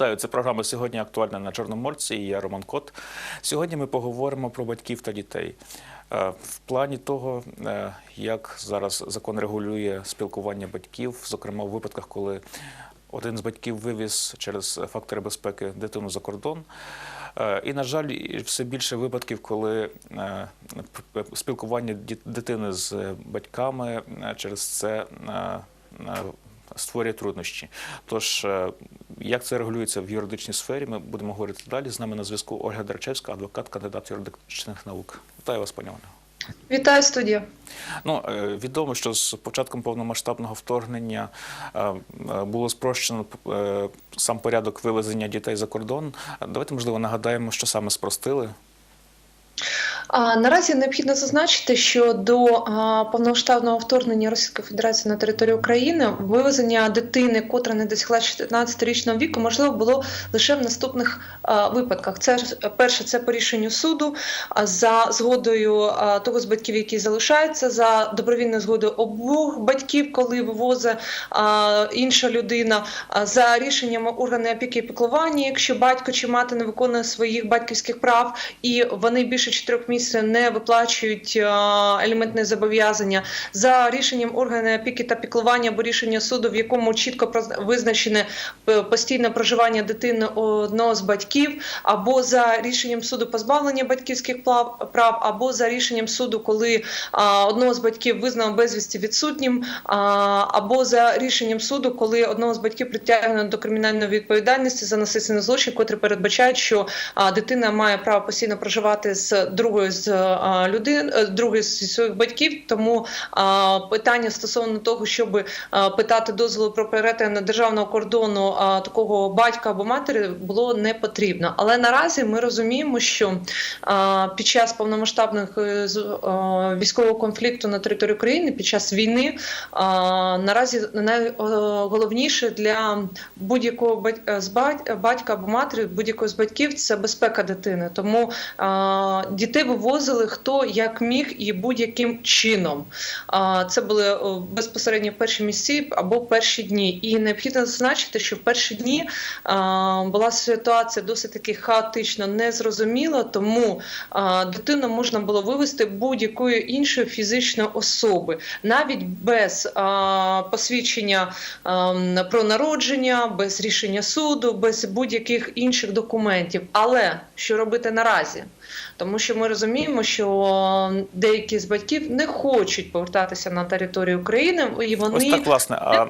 Вітаю, це програма сьогодні актуальна на Чорноморці. і Я Роман Кот. Сьогодні ми поговоримо про батьків та дітей. Е, В плані того, е, як зараз закон регулює спілкування батьків, зокрема у випадках, коли один з батьків вивіз через фактори безпеки дитину за кордон. Е, І, на жаль, все більше випадків, коли спілкування дитини з батьками через це створює труднощі. Тож, е, як це регулюється в юридичній сфері, ми будемо говорити далі. З нами на зв'язку Ольга Дерчевська, адвокат, кандидат юридичних наук. Вітаю вас, пані Ольга. Вітаю студія. Ну, е, відомо, що з початком повномасштабного вторгнення е, було спрощено сам порядок вивезення дітей за кордон. Давайте, можливо, нагадаємо, що саме спростили. Наразі необхідно зазначити, що до повномасштабного вторгнення Російської Федерації на територію України вивезення дитини, котра не досягла 14-річного віку, можливо було лише в наступних випадках. Це перше, це по рішенню суду за згодою того з батьків, який залишається, за добровільною згодою обох батьків, коли вивозить інша людина, за рішенням органу опіки і піклування, якщо батько чи мати не виконує своїх батьківських прав, і вони більше чотирьох місяців не виплачують е, елементне зобов'язання. За рішенням органу опіки та піклування або рішення суду, в якому чітко визначене е, постійне проживання дитини одного з батьків, або за рішенням суду позбавлення батьківських прав, або за рішенням суду, коли одного з батьків визнано безвісті відсутнім, або за рішенням суду, коли одного з батьків притягнено до кримінальної відповідальності за насильственний злочин, котрі передбачають, що дитина має право постійно проживати з другою з а, людин, е, другою зі своїх батьків. Тому а, питання стосовно того, щоб питати дозволу про перетин державного кордону такого батька або матері, було не потрібно. Але наразі ми розуміємо, що під час повномасштабних е, військового конфлікту на території України, під час війни, наразі найголовніше для будь-якого бать- е, з батька або матері, будь-якого з батьків це безпека дитини. Тому дітей вивозили хто як міг і будь-яким чином. Це були безпосередньо перші місці або перші дні. І необхідно зазначити, що в перші дні була ситуація досить таки хаотично незрозуміла, тому дитину можна було вивезти будь-якої іншої фізичної особи, навіть без посвідчення про народження, без рішення суду, без будь-яких інших документів. Але що робити наразі? Тому що ми розуміємо, що деякі з батьків не хочуть повертатися на територію України, і вони Ось так, власне. А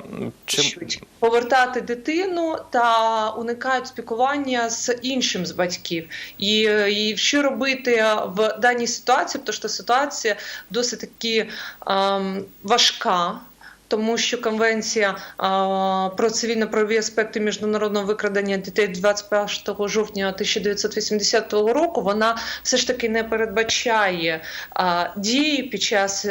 чим повертати дитину та уникають спілкування з іншим з батьків. І, і що робити в даній ситуації? Тому що ситуація досить таки ем, важка. Тому що конвенція про цивільно-правові аспекти міжнародного викрадення дітей 21 жовтня 1980 року вона все ж таки не передбачає дії під час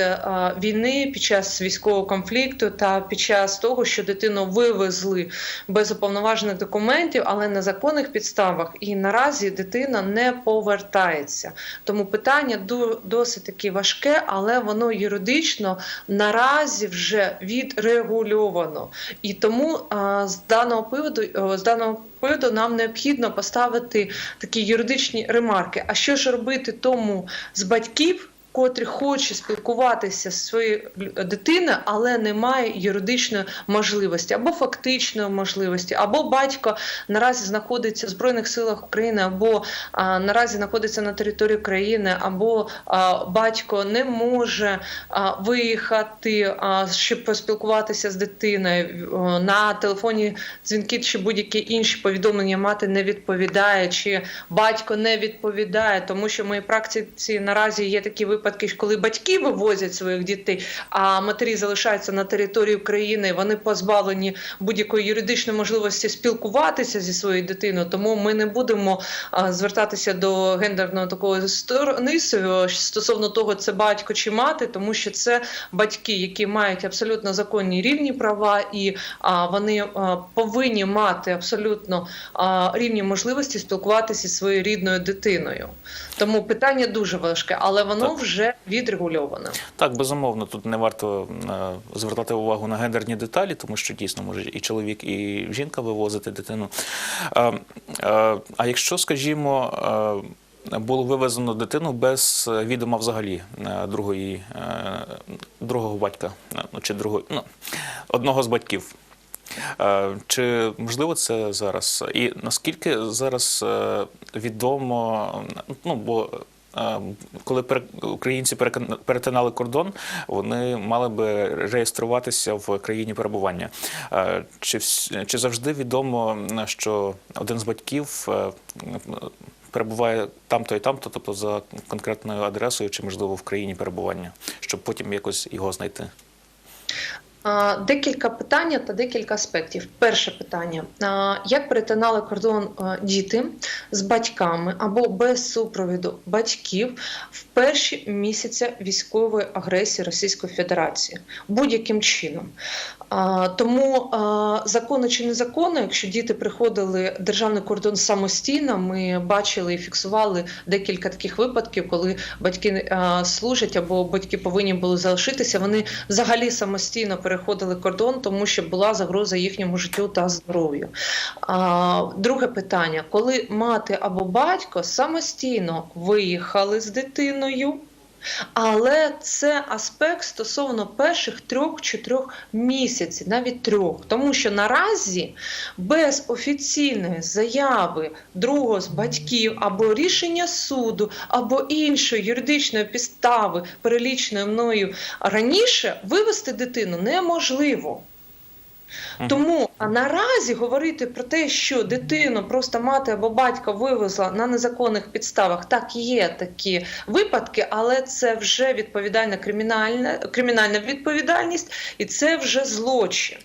війни, під час військового конфлікту та під час того, що дитину вивезли без уповноважених документів, але на законних підставах. І наразі дитина не повертається. Тому питання досить таки важке, але воно юридично наразі вже відрегульовано. І тому з даного приводу з даного приводу нам необхідно поставити такі юридичні ремарки. А що ж робити тому з батьків? Котрі хоче спілкуватися зі своєю дитиною, але не має юридичної можливості або фактичної можливості, або батько наразі знаходиться в збройних силах України, або а, наразі знаходиться на території країни, або а, батько не може а, виїхати, а, щоб поспілкуватися з дитиною. О, на телефоні дзвінки чи будь-які інші повідомлення мати не відповідає, чи батько не відповідає, тому що в моїй практиці наразі є такі випадки, коли батьки вивозять своїх дітей, а матері залишаються на території України. Вони позбавлені будь-якої юридичної можливості спілкуватися зі своєю дитиною. Тому ми не будемо звертатися до гендерного такого сторони стосовно того, це батько чи мати, тому що це батьки, які мають абсолютно законні рівні права, і вони повинні мати абсолютно рівні можливості спілкуватися зі своєю рідною дитиною. Тому питання дуже важке, але воно Так. вже відрегульовано. Так, безумовно, тут не варто е, звертати увагу на гендерні деталі, тому що дійсно може і чоловік, і жінка вивозити дитину. Е, е, А якщо, скажімо, було вивезено дитину без відома взагалі другої, другого батька, ну чи другого, ну, одного з батьків. Е, Чи можливо це зараз? І наскільки зараз е, відомо, ну бо е, коли українці перетинали кордон, вони мали би реєструватися в країні перебування. Чи, чи завжди відомо, що один з батьків перебуває там-то і там-то, тобто за конкретною адресою, чи можливо в країні перебування, щоб потім якось його знайти? Декілька питань та декілька аспектів. Перше питання: як перетинали кордон діти з батьками або без супровіду батьків в перші місяці військової агресії Російської Федерації будь-яким чином? Тому а, законно чи незаконно, якщо діти приходили державний кордон самостійно, ми бачили і фіксували декілька таких випадків, коли батьки служать або батьки повинні були залишитися. Вони взагалі самостійно переходили кордон, тому що була загроза їхньому життю та здоров'ю. Друге питання: коли мати або батько самостійно виїхали з дитиною. Але це аспект стосовно перших трьох-чотирьох місяців, навіть трьох, тому що наразі без офіційної заяви другого з батьків або рішення суду, або іншої юридичної підстави, переліченої мною раніше, вивести дитину неможливо. Тому наразі говорити про те, що дитину просто мати або батько вивезла на незаконних підставах, так є такі випадки, але це вже відповідальна кримінальна кримінальна відповідальність, і це вже злочин.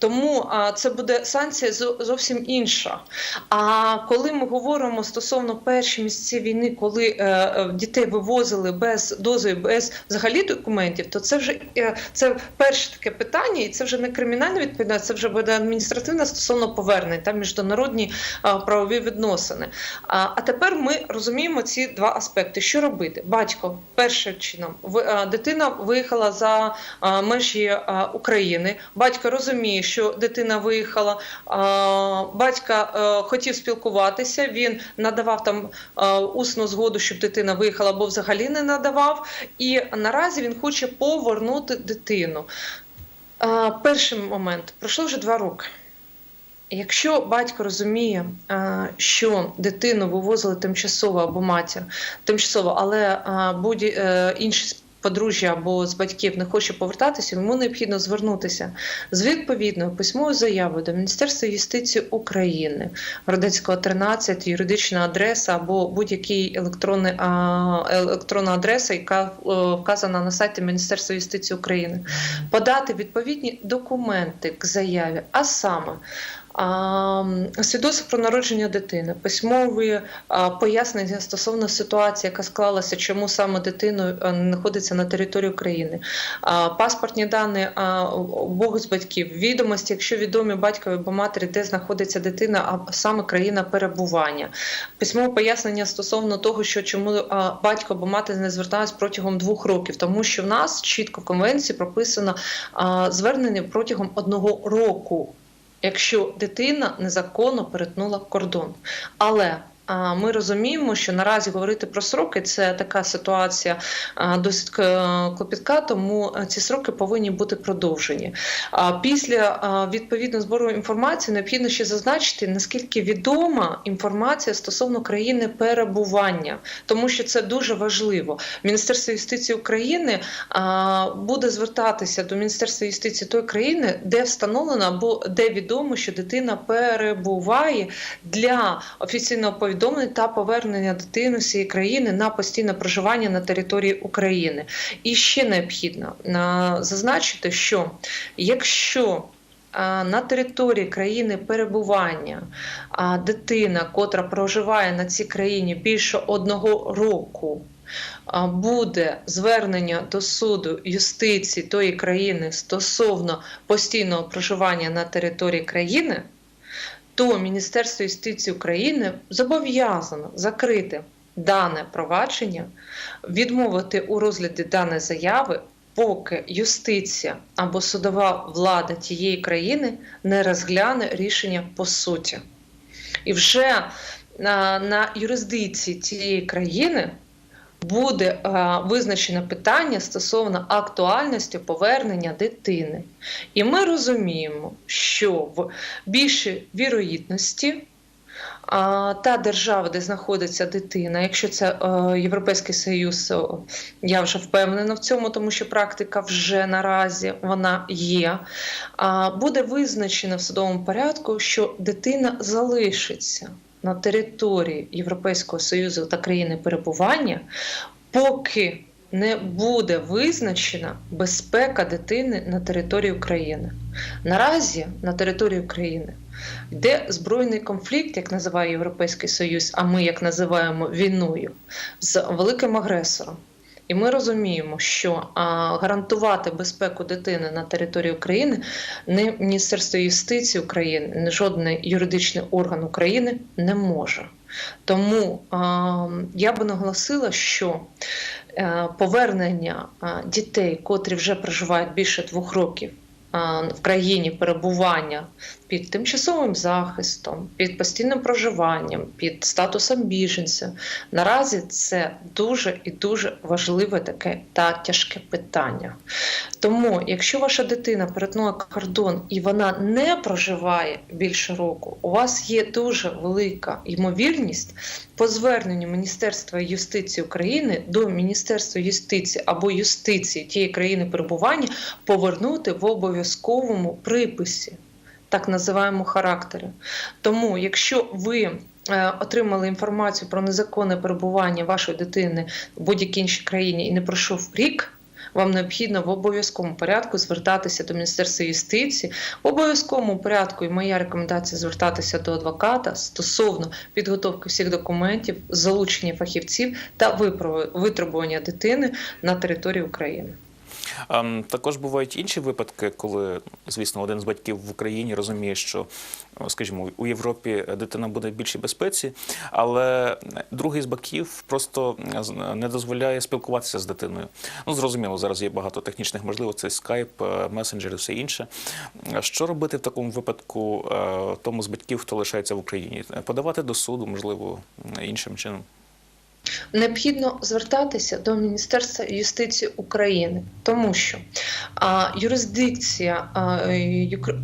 Тому це буде санкція зо- зовсім інша. А коли ми говоримо стосовно перші місяці війни, коли е, е, дітей вивозили без дози, без взагалі документів, то це вже е, це перше таке питання, і це вже не кримінальна відповідальність, це вже буде адміністративна стосовно повернень та міжнародні правові відносини. А, тепер ми розуміємо ці два аспекти. Що робити? Батько першим чином а, дитина виїхала за межі України. Батько розуміє, що дитина виїхала. Батька е, хотів спілкуватися. Він надавав там е, усну згоду, щоб дитина виїхала, або взагалі не надавав. І наразі він хоче повернути дитину. Перший момент пройшло вже два роки. Якщо батько розуміє, е, що дитину вивозили тимчасово або матір, тимчасово, але будь-інші подружжя або з батьків не хоче повертатися, йому необхідно звернутися з відповідною письмовою заявою до Міністерства юстиції України, Родецького 13, юридична адреса або будь-який електронний електронна адреса, яка е, вказана на сайті Міністерства юстиції України, подати відповідні документи к заяві, а саме. Свідоцтво про народження дитини, письмові пояснення стосовно ситуації, яка склалася, чому саме дитина знаходиться на території України, паспортні дані обох з батьків, відомості, якщо відомі батькові або матері, де знаходиться дитина, а саме країна перебування, письмове пояснення стосовно того, що чому батько або мати не звертались протягом двох років, тому що в нас чітко в конвенції прописано звернення протягом одного року якщо дитина незаконно перетнула кордон. Але ми розуміємо, що наразі говорити про сроки це така ситуація досить е, клопітка, тому е, ці сроки повинні бути продовжені. Після відповідно збору інформації необхідно ще зазначити, наскільки відома інформація стосовно країни перебування, тому що це дуже важливо. Міністерство юстиції України буде звертатися до Міністерства юстиції тої країни, де встановлено або де відомо, що дитина перебуває для офіційного повідомлення та повернення дитини з країни на постійне проживання на території України. І ще необхідно а, зазначити, що якщо на території країни перебування дитина, котра проживає на цій країні більше одного року, буде звернення до суду юстиції тої країни стосовно постійного проживання на території країни, то Міністерство юстиції України зобов'язано закрити дане провадження, відмовити у розгляді даної заяви, поки юстиція або судова влада тієї країни не розгляне рішення по суті. І вже на, на юрисдикції цієї країни буде е, визначено питання стосовно актуальності повернення дитини. І ми розуміємо, що в більшій вірогідності та держава, де знаходиться дитина, якщо це е, Європейський Союз, я вже впевнена в цьому, тому що практика вже наразі вона є. Буде визначено в судовому порядку, що дитина залишиться на території Європейського Союзу та країни перебування, поки не буде визначена безпека дитини на території України. Наразі на території України йде збройний конфлікт, як називає Європейський Союз, а ми як називаємо війною з великим агресором. І ми розуміємо, що а, гарантувати безпеку дитини на території України не Міністерство юстиції України, не жодний юридичний орган України не може. Тому а, я би наголосила, що а, повернення а, дітей, котрі вже проживають більше двох років в країні перебування під тимчасовим захистом, під постійним проживанням, під статусом біженця, наразі це дуже і дуже важливе таке та тяжке питання. Тому, якщо ваша дитина перетнула кордон і вона не проживає більше року, у вас є дуже велика ймовірність по зверненню Міністерства юстиції України до Міністерства юстиції або юстиції тієї країни перебування повернути в обов'язковому приписі. Так називаємо характери. Тому, якщо ви е, отримали інформацію про незаконне перебування вашої дитини в будь-якій іншій країні і не пройшов рік, вам необхідно в обов'язковому порядку звертатися до Міністерства юстиції. В обов'язковому порядку, і моя рекомендація звертатися до адвоката стосовно підготовки всіх документів, залучення фахівців та витребування дитини на території України. Ем, Також бувають інші випадки, коли, звісно, один з батьків в Україні розуміє, що, е, скажімо, у Європі дитина буде в більшій безпеці, але другий з батьків просто не дозволяє спілкуватися з дитиною. Ну, зрозуміло, зараз є багато технічних можливостей, скайп, е, месенджери, все інше. Що робити в такому випадку е, тому з батьків, хто лишається в Україні? Подавати до суду, можливо, іншим чином. Необхідно звертатися до Міністерства юстиції України, тому що а, юрисдикція а,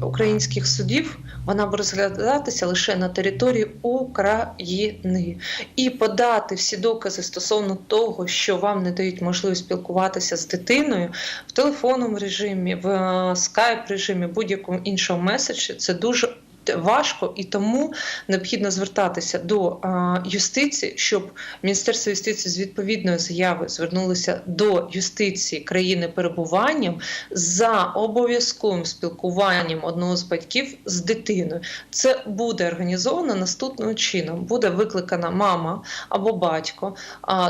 українських судів вона буде розглядатися лише на території України. І подати всі докази стосовно того, що вам не дають можливість спілкуватися з дитиною в телефонному режимі, в скайп режимі, будь-якому іншому меседжі, це дуже важко і тому необхідно звертатися до юстиції, щоб Міністерство юстиції з відповідною заявою звернулося до юстиції країни перебуванням за обов'язковим спілкуванням одного з батьків з дитиною. Це буде організовано наступним чином: буде викликана мама або батько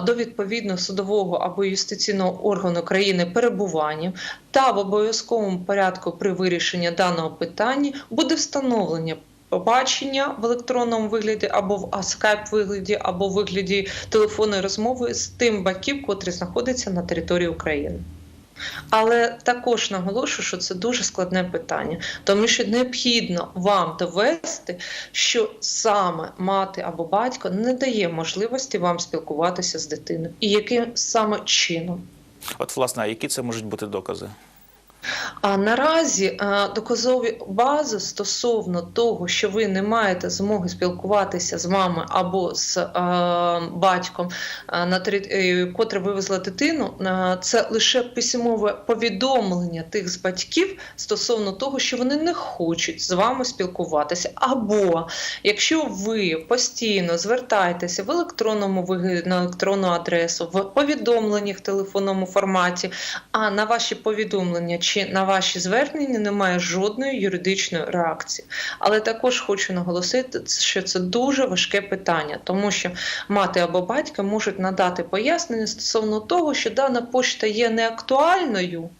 до відповідного судового або юстиційного органу країни перебування, та в обов'язковому порядку при вирішенні даного питання буде встановлення. Побачення в електронному вигляді або в скайп вигляді, або в вигляді телефонної розмови з тим батьків, котрі знаходяться на території України. Але також наголошую, що це дуже складне питання, тому що необхідно вам довести, що саме мати або батько не дає можливості вам спілкуватися з дитиною, і яким саме чином. От, власне, які це можуть бути докази? А наразі е, доказові бази стосовно того, що ви не маєте змоги спілкуватися з мамою або з е, батьком, е, на котре вивезла дитину, це лише письмове повідомлення тих з батьків стосовно того, що вони не хочуть з вами спілкуватися. Або якщо ви постійно звертаєтеся в електронному вигляді на електронну адресу, в повідомленнях в телефонному форматі, а на ваші повідомлення чи на ваші звернення немає жодної юридичної реакції. Але також хочу наголосити, що це дуже важке питання, тому що мати або батька можуть надати пояснення стосовно того, що дана пошта є неактуальною.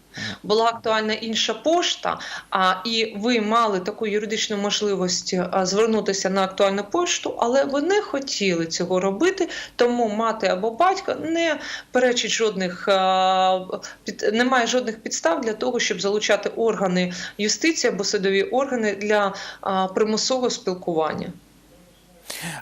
Була актуальна інша пошта, а і ви мали таку юридичну можливість звернутися на актуальну пошту, але ви не хотіли цього робити, тому мати або батько не перечить жодних під немає жодних підстав для того, щоб залучати органи юстиції або судові органи для примусового спілкування.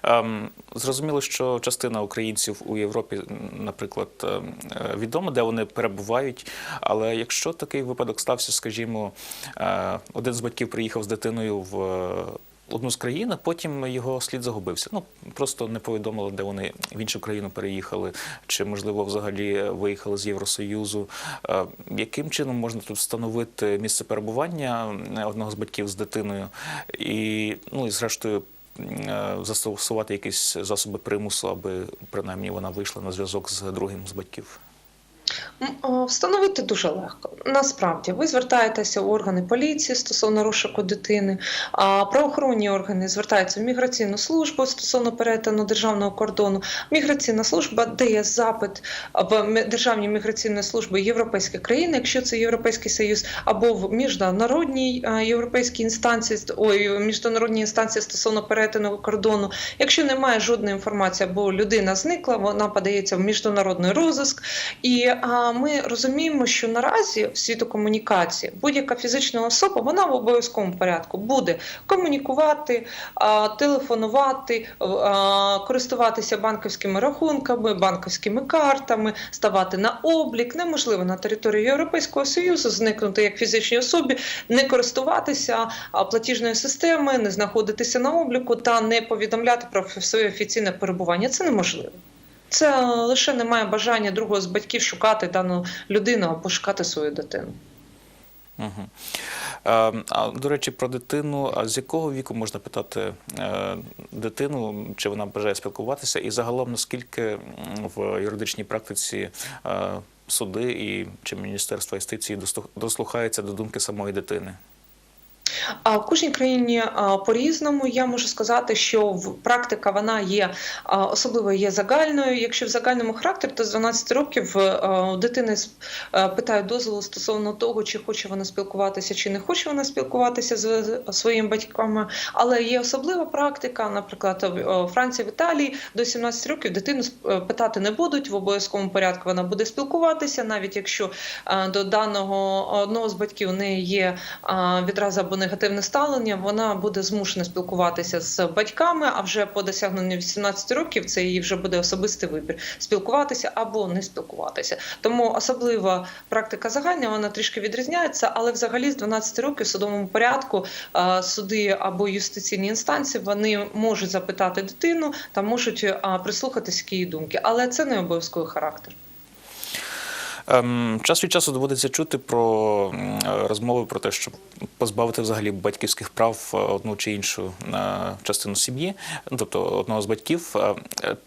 Ем, Зрозуміло, що частина українців у Європі, наприклад, ем, е, відомо, де вони перебувають. Але якщо такий випадок стався, скажімо, е, один з батьків приїхав з дитиною в е, одну з країн, а потім його слід загубився. Ну просто не повідомили, де вони в іншу країну переїхали, чи можливо взагалі виїхали з Євросоюзу. Яким чином можна тут встановити місце перебування одного з батьків з дитиною і ну і зрештою застосувати якісь засоби примусу, аби принаймні вона вийшла на зв'язок з другим з батьків. Встановити дуже легко. Насправді, ви звертаєтеся в органи поліції стосовно розшуку дитини, а правоохоронні органи звертаються в міграційну службу стосовно перетину державного кордону. Міграційна служба дає запит в Державній міграційної служби європейських країн, якщо це Європейський Союз, або в міжнародній європейській інстанції, ой, міжнародній інстанції стосовно перетину кордону. Якщо немає жодної інформації, або людина зникла, вона подається в міжнародний розиск. І ми розуміємо, що наразі в світу комунікації будь-яка фізична особа вона в обов'язковому порядку буде комунікувати, телефонувати, користуватися банківськими рахунками, банківськими картами, ставати на облік. Неможливо на території Європейського союзу зникнути як фізичній особі, не користуватися платіжною системою, не знаходитися на обліку та не повідомляти про своє офіційне перебування. Це неможливо. Це лише немає бажання другого з батьків шукати дану людину або шукати свою дитину. Угу. А до речі, про дитину. А з якого віку можна питати е, дитину, чи вона бажає спілкуватися, і загалом наскільки в юридичній практиці е, суди і чи Міністерство юстиції дослухається до думки самої дитини? А в кожній країні по-різному я можу сказати, що практика вона є особливо є загальною. Якщо в загальному характері, то з 12 років дитини с- питають дозволу стосовно того, чи хоче вона спілкуватися, чи не хоче вона спілкуватися з своїми батьками. Але є особлива практика, наприклад, в Франції, в Італії до 17 років дитину питати не будуть в обов'язковому порядку. Вона буде спілкуватися, навіть якщо до даного одного з батьків у неї є відразу або негативне ставлення, вона буде змушена спілкуватися з батьками. А вже по досягненню 18 років це її вже буде особистий вибір спілкуватися або не спілкуватися. Тому особлива практика загальна вона трішки відрізняється, але взагалі з 12 років в судовому порядку суди або юстиційні інстанції вони можуть запитати дитину та можуть а, прислухатися її думки, але це не обов'язковий характер. Ем, час від часу доводиться чути про е, розмови про те, щоб позбавити взагалі батьківських прав е, одну чи іншу е, частину сім'ї, ну, тобто одного з батьків.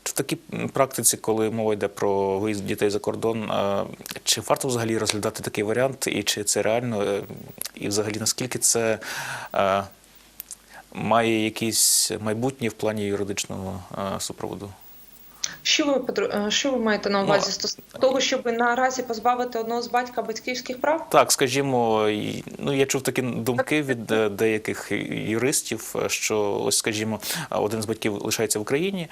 В такій практиці, коли мова йде про виїзд дітей за кордон, чи варто взагалі розглядати такий варіант, і чи це реально, і взагалі наскільки це має якісь майбутнє в плані юридичного супроводу? Що ви е, що ви маєте на увазі Ну, стосовно того, щоб наразі позбавити одного з батька батьківських прав? Так, скажімо, ну я чув такі думки від е, деяких юристів, е, що ось, скажімо, один з батьків лишається в Україні,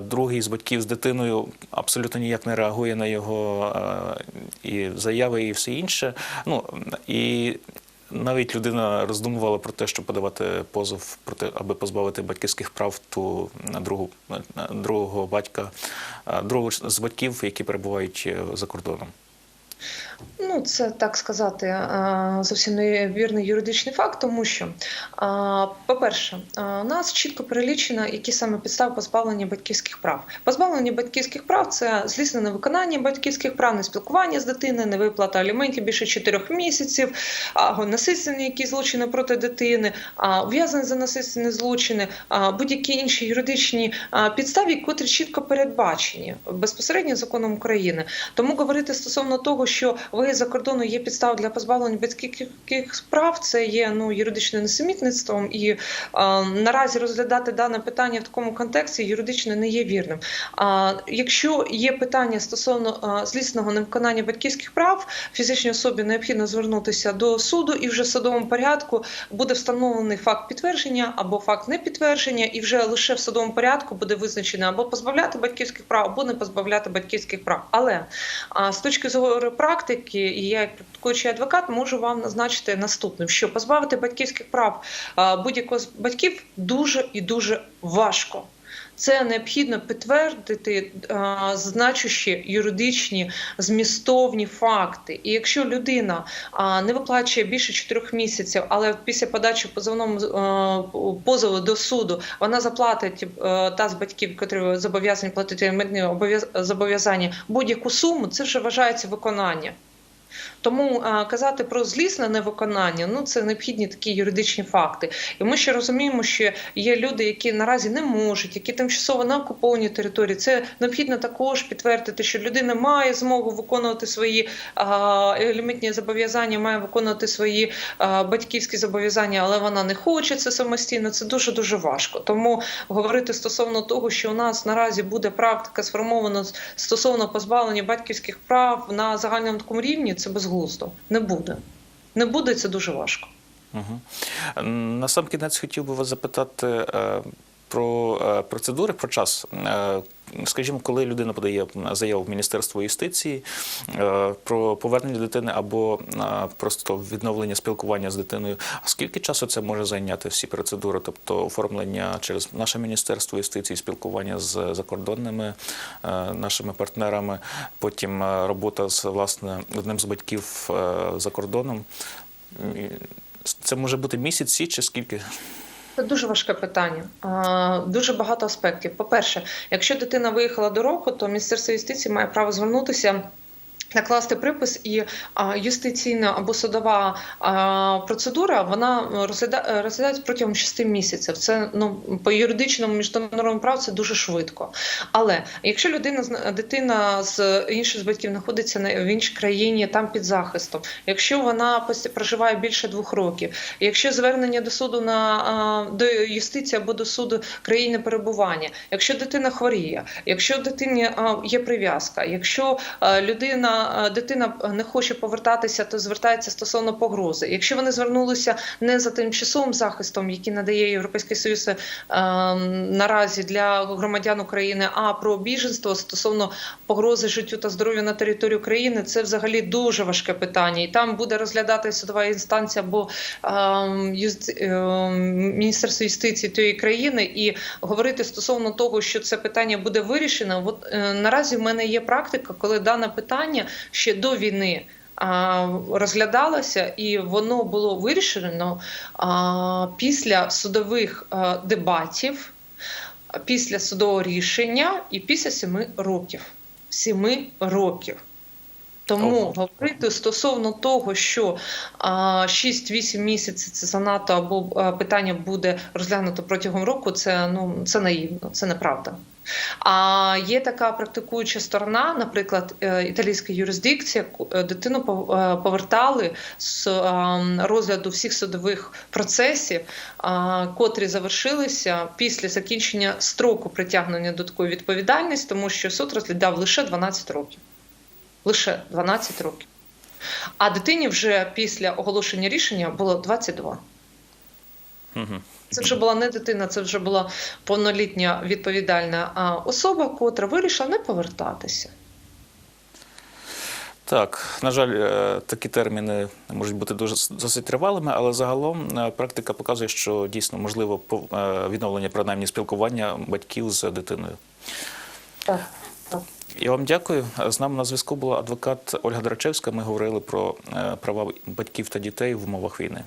другий з батьків з дитиною абсолютно ніяк не реагує на його і заяви, і все інше. Ну і навіть людина роздумувала про те, щоб подавати позов про те, аби позбавити батьківських прав ту другу другого батька, другого з батьків, які перебувають е, за кордоном. Ну, це так сказати е, зовсім невірний юридичний факт, тому що, е, по-перше, е, у нас чітко перелічено, які саме підстави позбавлення батьківських прав. Позбавлення батьківських прав це злісне невиконання батьківських прав, не спілкування з дитиною, не виплата аліментів більше 4 місяців, насильственні які злочини проти дитини, а ув'язнення за насильственні злочини, будь-які інші юридичні підстави, котрі чітко передбачені безпосередньо законом України. Тому говорити стосовно того, що виїзд за кордону є підстава для позбавлення батьківських прав. Це є ну юридичним несумітництвом, і е, наразі розглядати дане питання в такому контексті юридично не є вірним. А якщо є питання стосовно е, злісного невиконання батьківських прав, фізичній особі необхідно звернутися до суду, і вже в судовому порядку буде встановлений факт підтвердження або факт непідтвердження, і вже лише в судовому порядку буде визначено або позбавляти батьківських прав, або не позбавляти батьківських прав. Але а, з точки зору практики, і я як практикуючий адвокат можу вам назначити наступним, що позбавити батьківських прав будь-якого з батьків дуже і дуже важко. Це необхідно підтвердити а, значущі юридичні змістовні факти. І якщо людина а, не виплачує більше 4 місяців, але після подачі позовному а, позову до суду вона заплатить а, та з батьків, котрі зобов'язані платити зобов'язання будь-яку суму, це вже вважається виконання. Тому а, казати про злісне невиконання ну це необхідні такі юридичні факти. І ми ще розуміємо, що є люди, які наразі не можуть, які тимчасово на окупованій території. Це необхідно також підтвердити, що людина має змогу виконувати свої а, лімітні зобов'язання, має виконувати свої а, батьківські зобов'язання, але вона не хоче це самостійно. Це дуже дуже важко. Тому говорити стосовно того, що у нас наразі буде практика сформована стосовно позбавлення батьківських прав на загальному такому рівні, це безглуздо. Не буде. Не буде, це дуже важко. Угу. На сам кінець хотів би вас запитати е, про е, процедури, про час. Е, Скажімо, коли людина подає заяву в Міністерство юстиції е, про повернення дитини або просто відновлення спілкування з дитиною, скільки часу це може зайняти всі процедури? Тобто оформлення через наше міністерство юстиції, спілкування з закордонними нашими партнерами, потім робота з власне одним з батьків за кордоном. Це може бути місяці чи скільки? Це дуже важке питання. Дуже багато аспектів. По-перше, якщо дитина виїхала до року, то Міністерство юстиції має право звернутися. Накласти припис і а, юстиційна або судова а, процедура вона розгляда, розглядається протягом 6 місяців. Це ну по юридичному міжнародному праву це дуже швидко. Але якщо людина дитина з інших з батьків знаходиться на в іншій країні, там під захистом, якщо вона проживає більше двох років, якщо звернення до суду на до юстиції або до суду країни перебування, якщо дитина хворіє, якщо дитині є прив'язка, якщо людина а, дитина не хоче повертатися, то звертається стосовно погрози. Якщо вони звернулися не за тимчасовим захистом, який надає Європейський Союз е, наразі для громадян України, а про біженство стосовно погрози життю та здоров'ю на території України, це взагалі дуже важке питання, і там буде розглядати судова інстанція або ем, юст... ем, Міністерство юстиції тієї країни і говорити стосовно того, що це питання буде вирішено. От е, наразі в мене є практика, коли дане питання ще до війни. Розглядалося і воно було вирішено після судових дебатів, після судового рішення і після семи років. Семи років. Тому Ого. говорити стосовно того, що 6-8 місяців це занадто або питання буде розглянуто протягом року, це ну це наївно, це неправда. А є така практикуюча сторона, наприклад, е, італійська юрисдикція, е, дитину е, повертали з розгляду всіх судових процесів, котрі завершилися після закінчення строку притягнення до такої відповідальності, тому що суд розглядав лише 12 років. Лише 12 років. А дитині вже після оголошення рішення було 22. Це вже була не дитина, це вже була повнолітня відповідальна особа, котра вирішила не повертатися. Так, на жаль, е, такі терміни можуть бути дуже досить тривалими, але загалом е, практика показує, що дійсно можливо е, відновлення принаймні спілкування батьків з дитиною. Так. Я вам дякую. З нами на зв'язку була адвокат Ольга Драчевська. Ми говорили про права батьків та дітей в умовах війни.